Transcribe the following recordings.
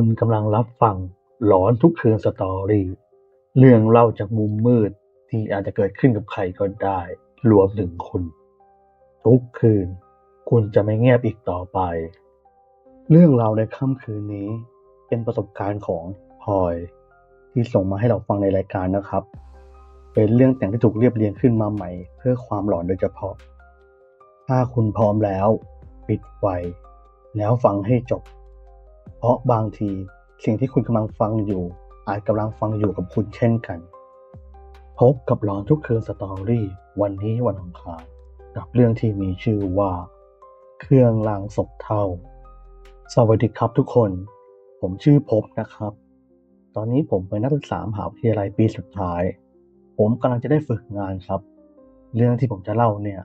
คุณกำลังรับฟังหลอนทุกคืนสตอรี่ เรื่องเล่าจากมุมมืดที่อาจจะเกิดขึ้นกับใครก็ได้ รวมถึงคุณ ทุกคืน คุณจะไม่เงียบอีกต่อไป เรื่องราวในค่ำคืนนี้ เป็นประสบการณ์ของพลอย ที่ส่งมาให้เราฟังในรายการนะครับ เป็นเรื่องแต่งที่ถูกเรียบเรียงขึ้นมาใหม่ เพื่อความหลอนโดยเฉพาะ ถ้าคุณพร้อมแล้ว ปิดไฟแล้วฟังให้จบ เพราะบางทีสิ่งที่คุณกำลังฟังอยู่ อาจกำลังฟังอยู่กับคุณเช่นกัน พบกับหลอนทุกคืนสตอรี่ วันนี้วันอังคารกับเรื่องที่มีชื่อว่า เครื่องรางศพเท่า สวัสดีครับทุกคน ผมชื่อพบนะครับ ตอนนี้ผมเป็นนักศึกษามหาวิทยาลัยปีสุดท้าย ผมกำลังจะได้ฝึกงานครับ เรื่องที่ผมจะเล่าเนี่ย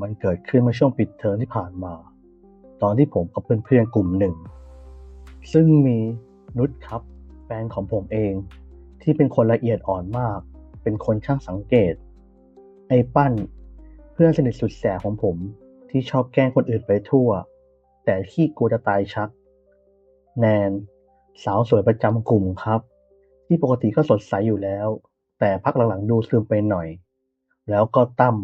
มันเกิดขึ้นเมื่อช่วงปิดเทอมที่ผ่านมา ตอนที่ผมกับเพื่อนๆกลุ่มหนึ่ง ซึ่งมีนุชครับแฟนของผมเอง ที่เป็นคนละเอียดอ่อนมาก เป็นคนช่างสังเกต ไอ้ปั้น เพื่อนสนิทสุดแสบของผมที่ชอบแกล้งคนอื่นไปทั่ว แต่ขี้กลัวจะตายชัก แนน สาวสวยประจำกลุ่มครับ ที่ปกติก็สดใสอยู่แล้ว แต่พักหลังๆดูซึมไปหน่อย แล้วก็ตั้ม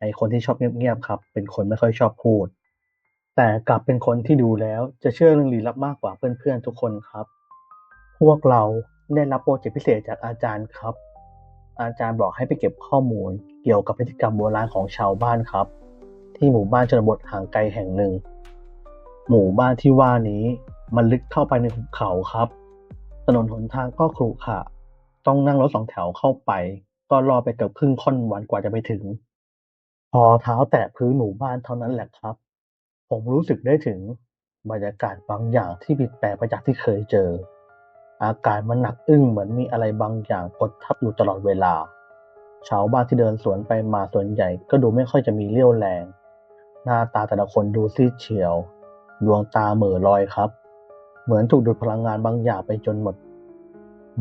ไอคนที่ชอบเงียบๆครับ เป็นคนไม่ค่อยชอบพูด แต่กลับเป็นคนที่ดูแล้วจะเชื่อเรื่องลี้ลับมากกว่าเพื่อนๆทุกคนครับ พวกเราได้รับโปรเจกต์พิเศษจากอาจารย์ครับ อาจารย์บอกให้ไปเก็บข้อมูล เกี่ยวกับพฤติกรรมโบราณของชาวบ้านครับ ที่หมู่บ้านชนบทห่างไกลแห่งหนึ่ง หมู่บ้านที่ว่านี้มันลึกเข้าไปในหุบเขาครับ ถนนหนทางก็ขรุขระต้องนั่งรถสองแถวเข้าไป ก็รอไปเกือบครึ่งค่อนวันกว่าจะไปถึง พอเท้าแตะพื้นหมู่บ้านเท่านั้นแหละครับ ผมรู้สึกได้ถึงบรรยากาศบางอย่างที่ผิดแปลกไปจากที่เคยเจอ อากาศมันหนักอึ้งเหมือนมีอะไรบางอย่างกดทับอยู่ตลอดเวลา ชาวบ้านที่เดินสวนไปมาส่วนใหญ่ก็ดูไม่ค่อยจะมีเรี่ยวแรง หน้าตาแต่ละคนดูซีดเฉียว ดวงตาเหม่อลอยครับ เหมือนถูกดูดพลังงานบางอย่างไปจนหมด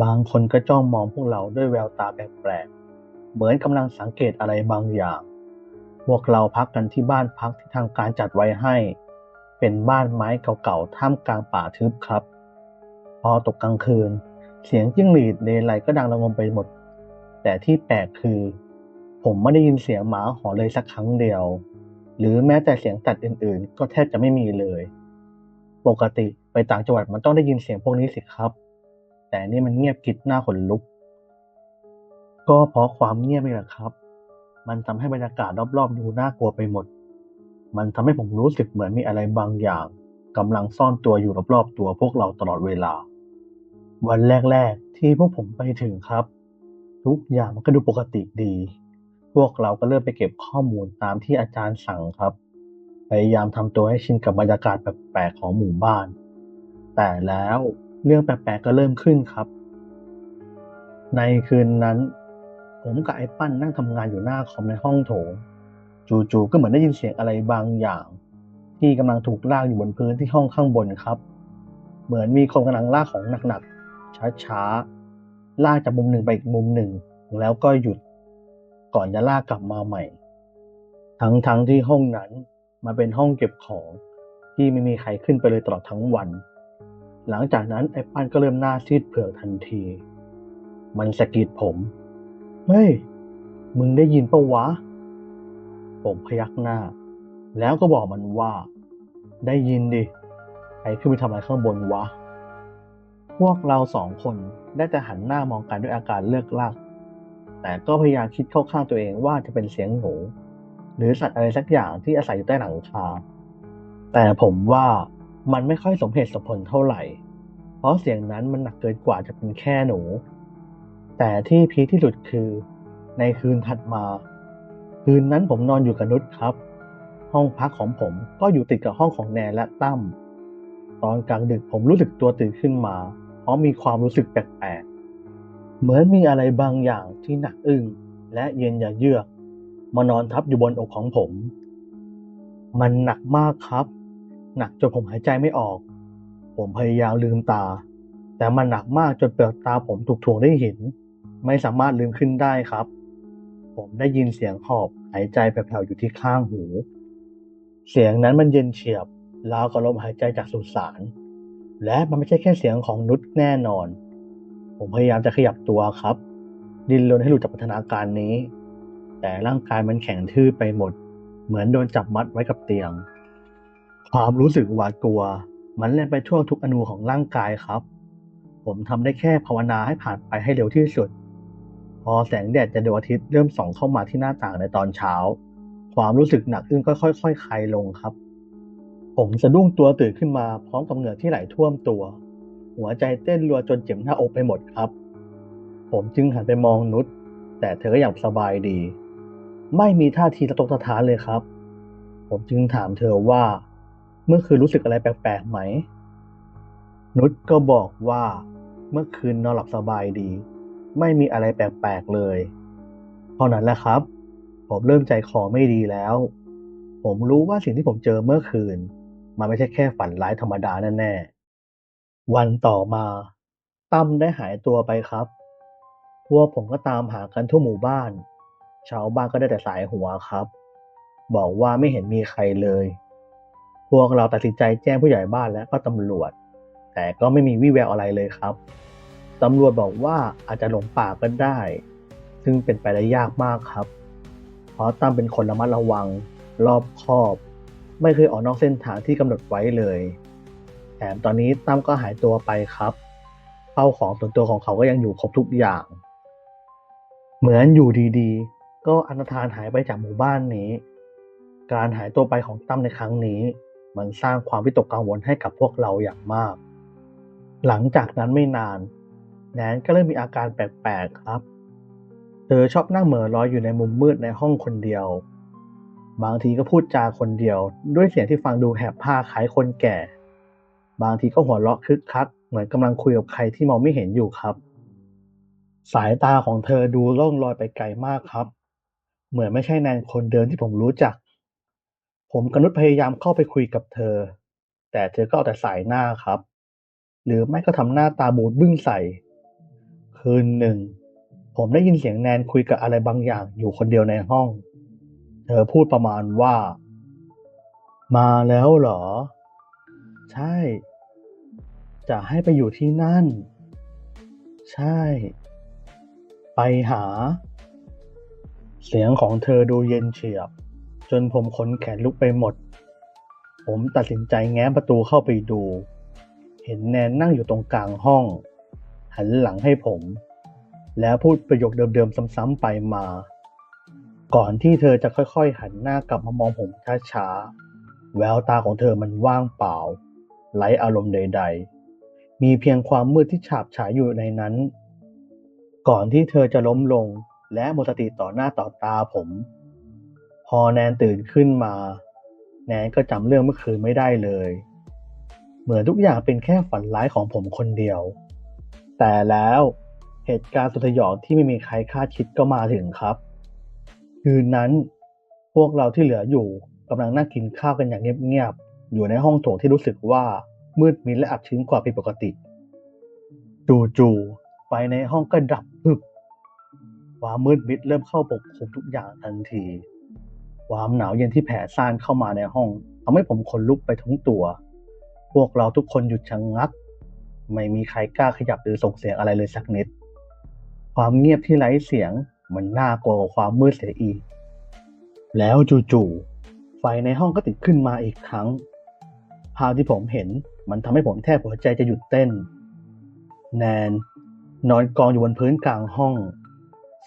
บางคนก็จ้องมองพวกเราด้วยแววตาแปลกๆ เหมือนกำลังสังเกตอะไรบางอย่าง วกเราพักกันที่บ้านพักที่ทางการจัดไว้ให้ เป็นบ้านไม้เก่าๆ ท่ามกลางป่าทึบครับ พอตกกลางคืน เสียงจิ้งหรีดเลไลก็ดังระงมไปหมด แต่ที่แปลกคือ ผมไม่ได้ยินเสียงหมาหอนเลยสักครั้งเดียว หรือแม้แต่เสียงสัตว์อื่นๆ ก็แทบจะไม่มีเลย ปกติไปต่างจังหวัดมันต้องได้ยินเสียงพวกนี้สิครับ แต่นี่มันเงียบกริบหน้าขนลุก ก็เพราะความเงียบนี่แหละครับ มันทำให้บรรยากาศรอบๆดูน่ากลัวไปหมด มันทำให้ผมรู้สึกเหมือนมีอะไรบางอย่างกำลังซ่อนตัวอยู่รอบๆตัวพวกเราตลอดเวลา วันแรกๆ ที่พวกผมไปถึงครับ ทุกอย่างมันก็ดูปกติดี พวกเราก็เริ่มไปเก็บข้อมูลตามที่อาจารย์สั่งครับ พยายามทำตัวให้ชินกับบรรยากาศแปลกๆของหมู่บ้าน แต่แล้วเรื่องแปลกๆก็เริ่มขึ้นครับ ในคืนนั้น ผมกับไอ้ปั้นนั่งทำงานอยู่หน้าคอมในห้องโถง จู่ๆก็เหมือนได้ยินเสียงอะไรบางอย่าง ที่กำลังถูกลากอยู่บนพื้นที่ห้องข้างบนครับ เหมือนมีคนกำลังลากของหนักๆช้าๆลากจากมุมหนึ่งไปอีกมุมหนึ่ง แล้วก็หยุดก่อนจะลากกลับมาใหม่ ทั้งๆที่ห้องนั้นมันเป็นห้องเก็บของที่ไม่มีใครขึ้นไปเลยตลอดทั้งวัน หลังจากนั้นไอ้ปั้นก็เริ่มหน้าซีดเผือกทันที มันสะกิดผม เฮ้ย มึงได้ยินปะวะ ผมพยักหน้า แล้วก็บอกมันว่า ได้ยินดิใครขึ้นไปทำอะไรข้างบนวะ พวกเราสองคนได้แต่หันหน้ามองกันด้วยอาการเลิกลักแต่ก็พยายามคิดเข้าข้างตัวเองว่าจะเป็นเสียงหนู หรือสัตว์อะไรสักอย่างที่อาศัยอยู่ใต้หลังคา แต่ผมว่ามันไม่ค่อยสมเหตุสมผลเท่าไหร่ เพราะเสียงนั้นมันหนักเกินกว่าจะเป็นแค่หนู แต่ที่พีคที่สุดคือ ในคืนถัดมา คืนนั้นผมนอนอยู่กับนุชครับ ห้องพักของผมก็อยู่ติดกับห้องของแนนและตั้มตอนกลางดึกผมรู้สึกตัวตื่นขึ้นมา เพราะมีความรู้สึกแปลกๆ เหมือนมีอะไรบางอย่างที่หนักอึ้งและเย็นอย่าเยือก มานอนทับอยู่บนอกของผม มันหนักมากครับ หนักจนผมหายใจไม่ออก ผมพยายามลืมตา แต่มันหนักมากจนเปลือกตาผมถูกถ่วงด้วยหิน ไม่สามารถลืมขึ้นได้ครับ ผมได้ยินเสียงหอบหายใจแผ่วๆอยู่ที่ข้างหู เสียงนั้นมันเย็นเฉียบราวกับลมหายใจจากสุสาน และมันไม่ใช่แค่เสียงของนุชแน่นอน ผมพยายามจะขยับตัวครับ ดิ้นรนให้หลุดจากพัฒนาการนี้ แต่ร่างกายมันแข็งทื่อไปหมด เหมือนโดนจับมัดไว้กับเตียง ความรู้สึกหวาดกลัว มันเล่นไปทั่วทุกอนูของร่างกายครับ ผมทำได้แค่ภาวนาให้ผ่านไปให้เร็วที่สุด อแสงแดดจะดวงอาทิตย์เริ่มส่องเข้ามาที่หน้าต่างในตอนเช้า ความรู้สึกหนักอึ้งก็ค่อยๆคลายลงครับ ผมสะดุ้งตัวตื่นขึ้นมาพร้อมกับเหงื่อที่ไหลท่วมตัว หัวใจเต้นรัวจนเจ็บหน้าอกไปหมดครับ ผมจึงหันไปมองนุชแต่เธอก็ยังสบายดี ไม่มีท่าทีตะตกตะท้านเลยครับ ผมจึงถามเธอว่า เมื่อคืนรู้สึกอะไรแปลกๆไหม นุชก็บอกว่า เมื่อคืนนอนหลับสบายดี ไม่มีอะไรแปลกๆเลยเท่านั้นแหละครับ ผมเริ่มใจคอไม่ดีแล้ว ผมรู้ว่าสิ่งที่ผมเจอเมื่อคืน มันไม่ใช่แค่ฝันร้ายธรรมดาแน่ๆ วันต่อมาตั้มได้หายตัวไปครับ พวกผมก็ตามหากันทั่วหมู่บ้าน ชาวบ้านก็ได้แต่สายหัวครับ บอกว่าไม่เห็นมีใครเลย พวกเราตัดสินใจแจ้งผู้ใหญ่บ้านและก็ตำรวจ แต่ก็ไม่มีวี่แววอะไรเลยครับ ตำรวจบอกว่าอาจจะหลงป่าก็ได้ ซึ่งเป็นไปได้ยากมากครับ เพราะตั้มเป็นคนระมัดระวัง รอบคอบ ไม่เคยออกนอกเส้นทางที่กำหนดไว้เลยแถมตอนนี้ตั้มก็หายตัวไปครับเข้าของส่วนตัวของเขาก็ยังอยู่ครบทุกอย่าง เหมือนอยู่ดีๆ ก็อนาธานหายไปจากหมู่บ้านนี้ การหายตัวไปของตั้มในครั้งนี้ มันสร้างความวิตกกังวลให้กับพวกเราอย่างมาก หลังจากนั้นไม่นาน แนนก็เริ่มมีอาการแปลกๆครับ เธอชอบนั่งเหม่อลอยอยู่ในมุมมืดในห้องคนเดียว บางทีก็พูดจาคนเดียว ด้วยเสียงที่ฟังดูแหบผ้าคล้ายคนแก่ บางทีก็หัวเราะคึกคัก เหมือนกำลังคุยกับใครที่มองไม่เห็นอยู่ครับ สายตาของเธอดูล่องลอยไปไกลมากครับ เหมือนไม่ใช่แนนคนเดิมที่ผมรู้จัก ผมกนุชพยายามเข้าไปคุยกับเธอ แต่เธอก็เอาแต่สายหน้าครับ หรือไม่ก็ทำหน้าตาบูดบึ้งใส่ คืนหนึ่ง ผมได้ยินเสียงแนนคุยกับอะไรบางอย่างอยู่คนเดียวในห้อง เธอพูดประมาณว่า มาแล้วเหรอ ใช่ จะให้ไปอยู่ที่นั่น ใช่ ไปหา เสียงของเธอดูเย็นเฉียบ จนผมขนแขนลุกไปหมด ผมตัดสินใจแง้มประตูเข้าไปดู เห็นแนนนั่งอยู่ตรงกลางห้อง หันหลังให้ผม แล้วพูดประโยคเดิมๆซ้ำๆไปมา ก่อนที่เธอจะค่อยๆ หันหน้ากลับมามองผมช้าๆ แววตาของเธอมันว่างเปล่า ไร้อารมณ์ใด ๆ มีเพียงความมืดที่ฉาบฉายอยู่ในนั้น ก่อนที่เธอจะล้มลงและหมดสติต่อหน้าต่อตาผม พอแนนตื่นขึ้นมา แนนก็จำเรื่องเมื่อคืนไม่ได้เลย เหมือนทุกอย่างเป็นแค่ฝันร้ายของผมคนเดียว แต่แล้วเหตุการณ์สุดสยองที่ไม่มีใครคาดคิดก็มาถึงครับ คืนนั้นพวกเราที่เหลืออยู่กำลังนั่งกินข้าวกันอย่างเงียบๆอยู่ในห้องโถงที่รู้สึกว่ามืดมิดและอับชื้นกว่าผิดปกติจู่ๆไฟในห้องก็ดับพึบความมืดมิดเริ่มเข้าปกคลุมทุกอย่างทันที ความหนาวเย็นที่แผ่ซ่านเข้ามาในห้องทำให้ผมขนลุกไปทั้งตัว พวกเราทุกคนหยุดชะงงัก ไม่มีใครกล้าขยับหรือส่งเสียงอะไรเลยสักนิด ความเงียบที่ไร้เสียงมันน่ากลัวกว่าความมืดเสียอีก แล้วจู่ๆไฟในห้องก็ติดขึ้นมาอีกครั้ง ภาพที่ผมเห็นมันทำให้ผมแทบหัวใจจะหยุดเต้น แนน นอนกองอยู่บนพื้นกลางห้อง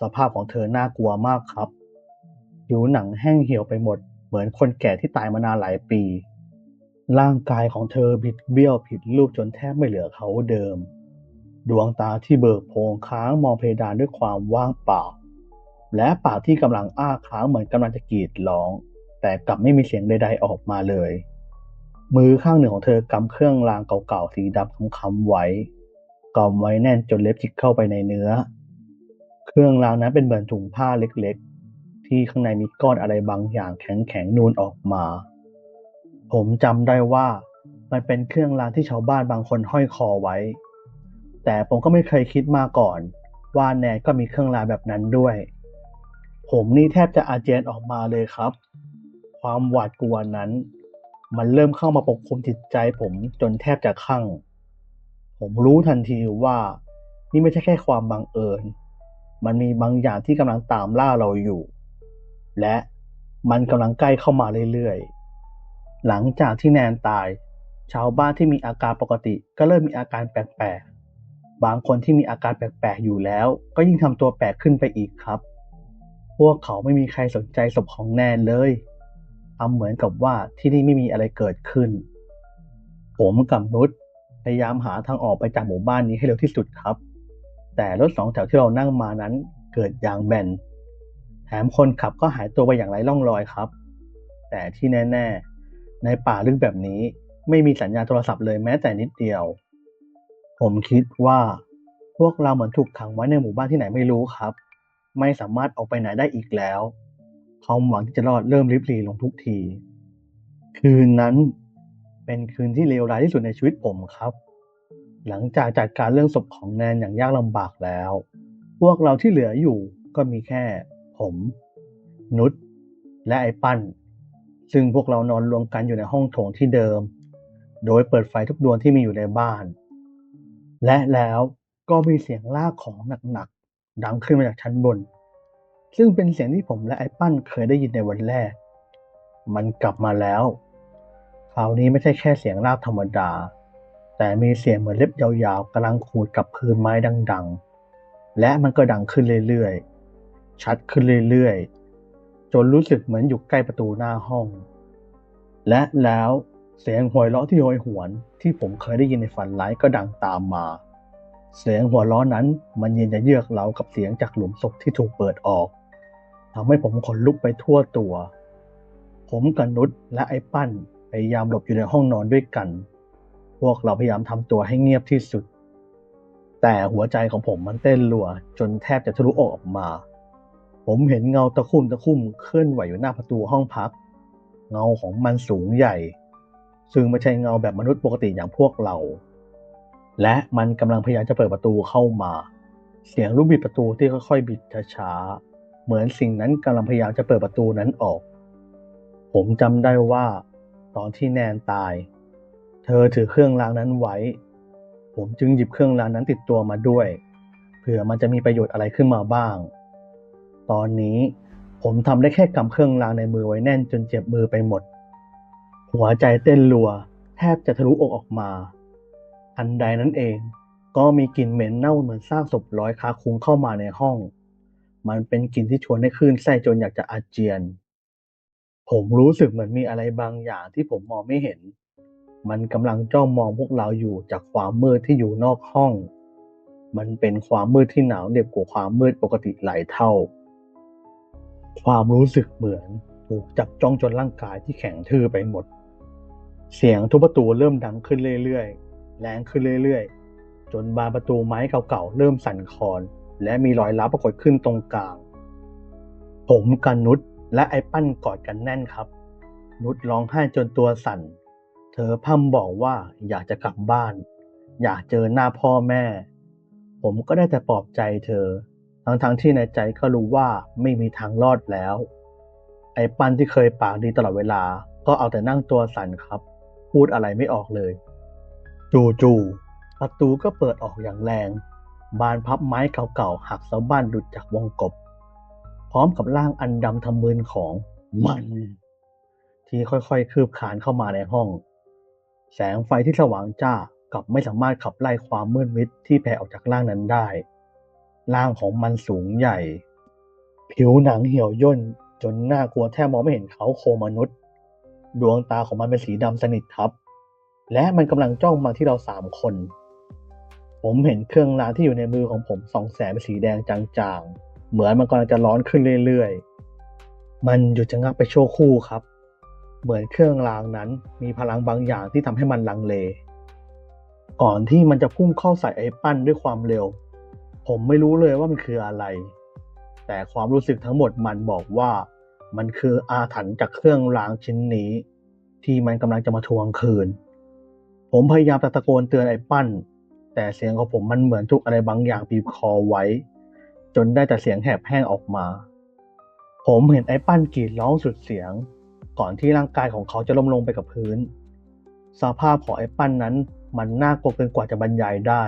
สภาพของเธอน่ากลัวมากครับผิวหนังแห้งเหี่ยวไปหมด เหมือนคนแก่ที่ตายมานานหลายปี ร่างกายของเธอบิดเบี้ยวผิดรูปจนแทบไม่เหลือเขาเดิม ดวงตาที่เบิกโพงค้างมองเพดานด้วยความว่างเปล่า และปากที่กำลังอ้าค้างเหมือนกำลังจะกรีดร้อง แต่กลับไม่มีเสียงใด ๆออกมาเลย มือข้างหนึ่งของเธอกำเครื่องรางเก่าๆสีดำค้ำๆไว้กำไว้แน่นจนเล็บจิกเข้าไปในเนื้อ เครื่องรางนั้นเป็นเหมือนถุงผ้าเล็กๆ ที่ข้างในมีก้อนอะไรบางอย่างแข็งๆนูนออกมา ผมจำได้ว่ามันเป็นเครื่องรางที่ชาวบ้านบางคนห้อยคอไว้ แต่ผมก็ไม่เคยคิดมาก่อน ว่าแนนก็มีเครื่องรางแบบนั้นด้วย ผมนี่แทบจะอาเจียนออกมาเลยครับ ความหวาดกลัวนั้น มันเริ่มเข้ามาปกคลุมจิตใจผมจนแทบจะคลั่ง ผมรู้ทันทีว่า นี่ไม่ใช่แค่ความบังเอิญ มันมีบางอย่างที่กำลังตามล่าเราอยู่ และมันกำลังใกล้เข้ามาเรื่อยๆ หลังจากที่แนนตาย ชาวบ้านที่มีอาการปกติก็เริ่มมีอาการแปลกๆ บางคนที่มีอาการแปลกๆ อยู่แล้ว ก็ยิ่งทำตัวแปลกขึ้นไปอีกครับ พวกเขาไม่มีใครสนใจศพของแนนเลยทำเหมือนกับว่าที่นี่ไม่มีอะไรเกิดขึ้น ผมกับนุชพยายามหาทางออกไปจากหมู่บ้านนี้ให้เร็วที่สุดครับ แต่รถสองแถวที่เรานั่งมานั้นเกิดยางแบน แถมคนขับก็หายตัวไปอย่างไร้ร่องรอยครับ แต่ที่แน่ ๆ ในป่าลึกแบบนี้ไม่มีสัญญาณโทรศัพท์เลยแม้แต่นิดเดียว ผมคิดว่า พวกเราเหมือนถูกขังไว้ในหมู่บ้านที่ไหนไม่รู้ครับ ไม่สามารถออกไปไหนได้อีกแล้วความหวังที่จะรอดเริ่มริบหรี่ลงทุกที คืนนั้นเป็นคืนที่เลวร้ายที่สุดในชีวิตผมครับ หลังจากจัดการเรื่องศพของแนนอย่างยากลำบากแล้ว พวกเราที่เหลืออยู่ก็มีแค่ ผม นุชและไอ้ปั้น ซึ่งพวกเรานอนรวมกันอยู่ในห้องโถงที่เดิม โดยเปิดไฟทุกดวงที่มีอยู่ในบ้าน และแล้วก็มีเสียงลากของหนักๆดังขึ้นมาจากชั้นบน ซึ่งเป็นเสียงที่ผมและไอ้ปั้นเคยได้ยินในวันแรก มันกลับมาแล้ว คราวนี้ไม่ใช่แค่เสียงลากธรรมดา แต่มีเสียงเหมือนเล็บยาวๆกำลังขูดกับพื้นไม้ดัง ๆ และมันก็ดังขึ้นเรื่อยๆ ชัดขึ้นเรื่อยๆ จนรู้สึกเหมือนอยู่ใกล้ประตูหน้าห้อง และแล้วเสียงหัวเราะที่โหยหวนที่ผมเคยได้ยินในฝันร้ายก็ดังตามมา เสียงหัวเราะนั้นมันเย็นจะเยือกเรากับเสียงจากหลุมศพที่ถูกเปิดออกทำให้ผมขนลุกไปทั่วตัว ผมกับนุชและไอ้ปั้นพยายามหลบอยู่ในห้องนอนด้วยกัน พวกเราพยายามทำตัวให้เงียบที่สุด แต่หัวใจของผมมันเต้นรัว จนแทบจะทะลุอกออกมา ผมเห็นเงาตะคุ่มตะคุ่มเคลื่อนไหวอยู่หน้าประตูห้องพัก เงาของมันสูงใหญ่ ซึ่งไม่ใช่เงาแบบมนุษย์ปกติอย่างพวกเรา และมันกำลังพยายามจะเปิดประตูเข้ามา เสียงลูกบิดประตูที่ค่อยๆบิดช้าๆเหมือนสิ่งนั้นกำลังพยายามจะเปิดประตูนั้นออก ผมจำได้ว่า ตอนที่แนนตาย เธอถือเครื่องรางนั้นไว้ ผมจึงหยิบเครื่องรางนั้นติดตัวมาด้วย เผื่อมันจะมีประโยชน์อะไรขึ้นมาบ้าง ตอนนี้ผมทำได้แค่กำเครื่องรางในมือไว้แน่นจนเจ็บมือไปหมด หัวใจเต้นรัว แทบจะทะลุอกออกมาอันใดนั้นเอง ก็มีกลิ่นเหม็นเน่าเหมือนซากศพร้อยคาคุ้งเข้ามาในห้อง มันเป็นกลิ่นที่ชวนให้คลื่นไส้จนอยากจะอาเจียน ผมรู้สึกเหมือนมีอะไรบางอย่างที่ผมมองไม่เห็น มันกำลังจ้องมองพวกเราอยู่จากความมืดที่อยู่นอกห้อง มันเป็นความมืดที่หนาวเหน็บกว่าความมืดปกติหลายเท่า ความรู้สึกเหมือนถูกจับจ้องจนร่างกายที่แข็งทื่อไปหมด เสียงทุบประตูเริ่มดังขึ้นเรื่อยๆ แรงขึ้นเรื่อยๆ จนบานประตูไม้เก่าๆ เริ่มสั่นคลอน และมีรอยร้าวปรากฏขึ้นตรงกลาง ผมกับนุชและไอ้ปั้นกอดกันแน่นครับ นุชร้องไห้จนตัวสั่น เธอพร่ำบอกว่าอยากจะกลับบ้าน อยากเจอหน้าพ่อแม่ ผมก็ได้แต่ปลอบใจเธอ ทั้งๆที่ในใจก็รู้ว่าไม่มีทางรอดแล้ว ไอ้ปั้นที่เคยปากดีตลอดเวลา ก็เอาแต่นั่งตัวสั่นครับ พูดอะไรไม่ออกเลย จู่ๆประตูก็เปิดออกอย่างแรง บานพับไม้เก่าๆหักเสะบั้นดุดจากวงกบ พร้อมกับร่างอันดำทำมึนของมัน ที่ค่อยๆคืบคานเข้ามาในห้อง แสงไฟที่สว่างจ้ากลับไม่สามารถขับไล่ความมืดมิดที่แผ่ออกจากร่างนั้นได้ ร่างของมันสูงใหญ่ ผิวหนังเหี่ยวย่นจนน่ากลัวแทบมองไม่เห็นเขาโครงมนุษย์ ดวงตาของมันเป็นสีดำสนิทครับ และมันกำลังจ้องมาที่เราสามคน ผมเห็นเครื่องรางที่อยู่ในมือของผมส่องแสงเป็นสีแดงจางๆ เหมือนมันกำลังจะร้อนขึ้นเรื่อยๆ มันหยุดชะงักไปชั่วครู่ครับ เหมือนเครื่องรางนั้นมีพลังบางอย่างที่ทำให้มันลังเล ก่อนที่มันจะพุ่งเข้าใส่ไอ้ปั้นด้วยความเร็ว ผมไม่รู้เลยว่ามันคืออะไร แต่ความรู้สึกทั้งหมดมันบอกว่ามันคืออาถรรพ์จากเครื่องรางชิ้นนี้ ที่มันกำลังจะมาทวงคืน ผมพยายามตะโกนเตือนไอ้ปั้น แต่เสียงของผมมันเหมือนถูกอะไรบางอย่างบีบคอไว้ จนได้แต่เสียงแหบแห้งออกมา ผมเห็นไอ้ปั้นกรีดร้องสุดเสียง ก่อนที่ร่างกายของเขาจะล้มลงไปกับพื้น สภาพของไอ้ปั้นนั้นมันน่ากลัวเกินกว่าจะบรรยายได้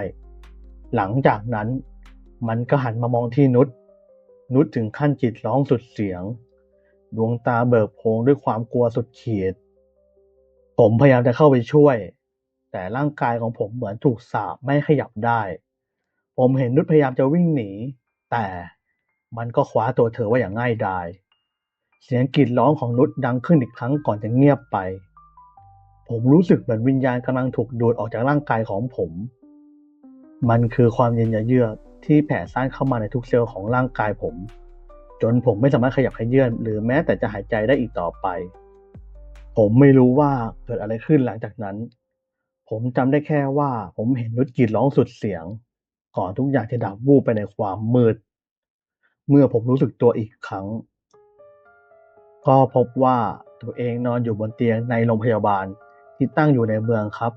หลังจากนั้น มันก็หันมามองที่นุช นุชถึงขั้นจิตร้องสุดเสียง ดวงตาเบิกโพลงด้วยความกลัวสุดขีด ผมพยายามจะเข้าไปช่วย แต่ร่างกายของผมเหมือนถูกสาปไม่ขยับได้ ผมเห็นนุชพยายามจะวิ่งหนี แต่มันก็คว้าตัวเธอไว้อย่างง่ายดาย เสียงกรีดร้องของนุชดังขึ้นอีกครั้งก่อนจะเงียบไป ผมรู้สึกเหมือนวิญญาณกำลังถูกดูดออกจากร่างกายของผม มันคือความเย็นยะเยือก ที่แผ่ซ่านเข้ามาในทุกเซลล์ของร่างกายผม จนผมไม่สามารถขยับขยื่นหรือแม้แต่จะหายใจได้อีกต่อไป ผมไม่รู้ว่าเกิดอะไรขึ้นหลังจากนั้น ผมจำได้แค่ว่าผมเห็นนุชกีดร้องสุดเสียง ก่อนทุกอย่างจะดับวูบไปในความมืด เมื่อผมรู้สึกตัวอีกครั้ง ก็พบว่าตัวเองนอนอยู่บนเตียงในโรงพยาบาลที่ตั้งอยู่ในเมืองครับ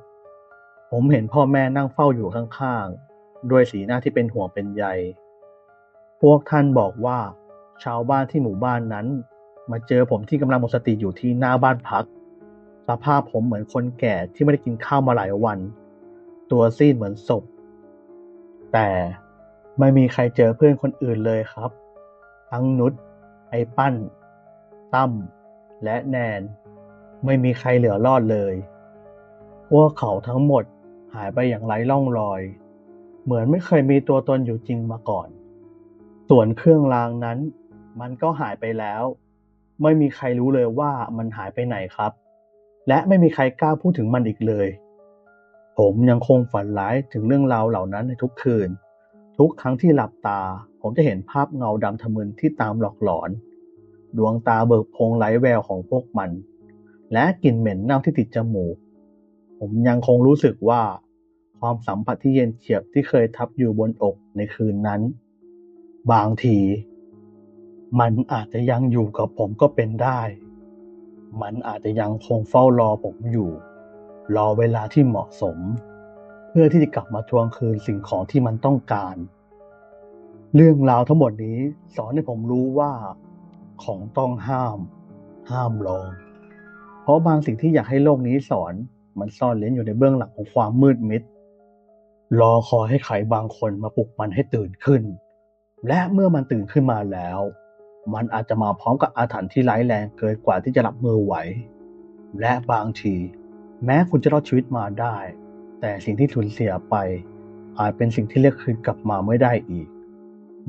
ผมเห็นพ่อแม่นั่งเฝ้าอยู่ข้างๆ ด้วยสีหน้าที่เป็นห่วงเป็นใย พวกท่านบอกว่า ชาวบ้านที่หมู่บ้านนั้น มาเจอผมที่กำลังหมดสติอยู่ที่หน้าบ้านพัก สภาพผมเหมือนคนแก่ที่ไม่ได้กินข้าวมาหลายวัน ตัวซีดเหมือนศพ แต่ไม่มีใครเจอเพื่อนคนอื่นเลยครับ ทั้งนุชไอ้ปั้น ตั้ม และแนน ไม่มีใครเหลือรอดเลย พวกเขาทั้งหมดหายไปอย่างไร้ร่องรอย เหมือนไม่เคยมีตัวตนอยู่จริงมาก่อน ส่วนเครื่องรางนั้น มันก็หายไปแล้ว ไม่มีใครรู้เลยว่ามันหายไปไหนครับ และไม่มีใครกล้าพูดถึงมันอีกเลย ผมยังคงฝันร้ายถึงเรื่องราวเหล่านั้นในทุกคืน ทุกครั้งที่หลับตา ผมจะเห็นภาพเงาดำทะมึนที่ตามหลอกหลอน ดวงตาเบิกโพงไร้แววของพวกมัน และกลิ่นเหม็นเน่าที่ติดจมูก ผมยังคงรู้สึกว่า ความสัมผัสที่เย็นเฉียบที่เคยทับอยู่บนอกในคืนนั้น บางที มันอาจจะยังอยู่กับผมก็เป็นได้ มันอาจจะยังคงเฝ้ารอผมอยู่ รอเวลาที่เหมาะสม เพื่อที่จะกลับมาทวงคืนสิ่งของที่มันต้องการ เรื่องราวทั้งหมดนี้สอนให้ผมรู้ว่า ของต้องห้าม ห้ามลอง เพราะบางสิ่งที่อยากให้โลกนี้สอนมันซ่อนเล้นอยู่ในเบื้องหลังของความมืดมิด รอคอยให้ใครบางคนมาปลุกมันให้ตื่นขึ้น และเมื่อมันตื่นขึ้นมาแล้ว มันอาจจะมาพร้อมกับอาถรรพ์ที่ร้ายแรงเกินกว่าที่จะรับมือไหว และบางที แม้คุณจะรอดชีวิตมาได้ แต่สิ่งที่สูญเสียไป อาจเป็นสิ่งที่เรียกคืนกลับมาไม่ได้อีก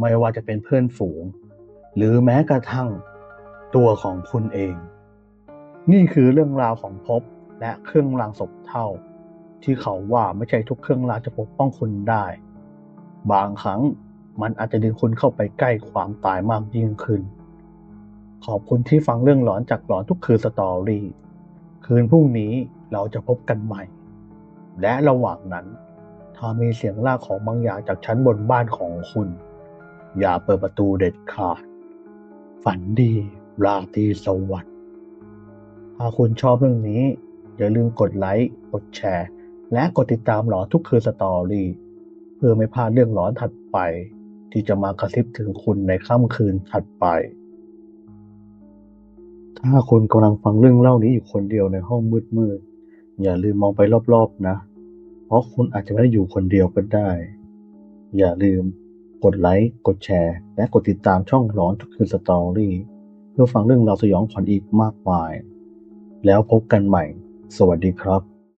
ไม่ว่าจะเป็นเพื่อนฝูง หรือแม้กระทั่งตัวของคุณเอง นี่คือเรื่องราวของภพและเครื่องรางศพเท่า ที่เขาว่าไม่ใช่ทุกเครื่องรางจะปกป้องคุณได้ บางครั้งมันอาจจะดึงคุณเข้าไปใกล้ความตายมากยิ่งขึ้น ขอบคุณที่ฟังเรื่องหลอนจากหลอนทุกคืนสตอรี่ คืนพรุ่งนี้เราจะพบกันใหม่ และระหว่างนั้น ถ้ามีเสียงลากของบางอย่างจากชั้นบนบ้านของคุณ อย่าเปิดประตูเด็ดขาด ฝันดี ราตรีสวัสดิ์ถ้าคุณชอบเรื่องนี้ อย่าลืมกดไลค์ กดแชร์ และกดติดตามหลอนทุกคืนสตอรี่ เพื่อไม่พลาดเรื่องหลอนถัดไป ที่จะมากระซิบถึงคุณในค่ำคืนถัดไป ถ้าคุณกำลังฟังเรื่องเล่านี้อยู่คนเดียวในห้องมืดๆอย่าลืมมองไปรอบๆนะ เพราะคุณอาจจะไม่ได้อยู่คนเดียวก็ได้ อย่าลืมกดไลค์กดแชร์ และกดติดตามช่องหลอนทุกคืนสตอรี่เพื่อฟังเรื่องราวสยองขวัญอีกมากมาย แล้วพบกันใหม่ สวัสดีครับ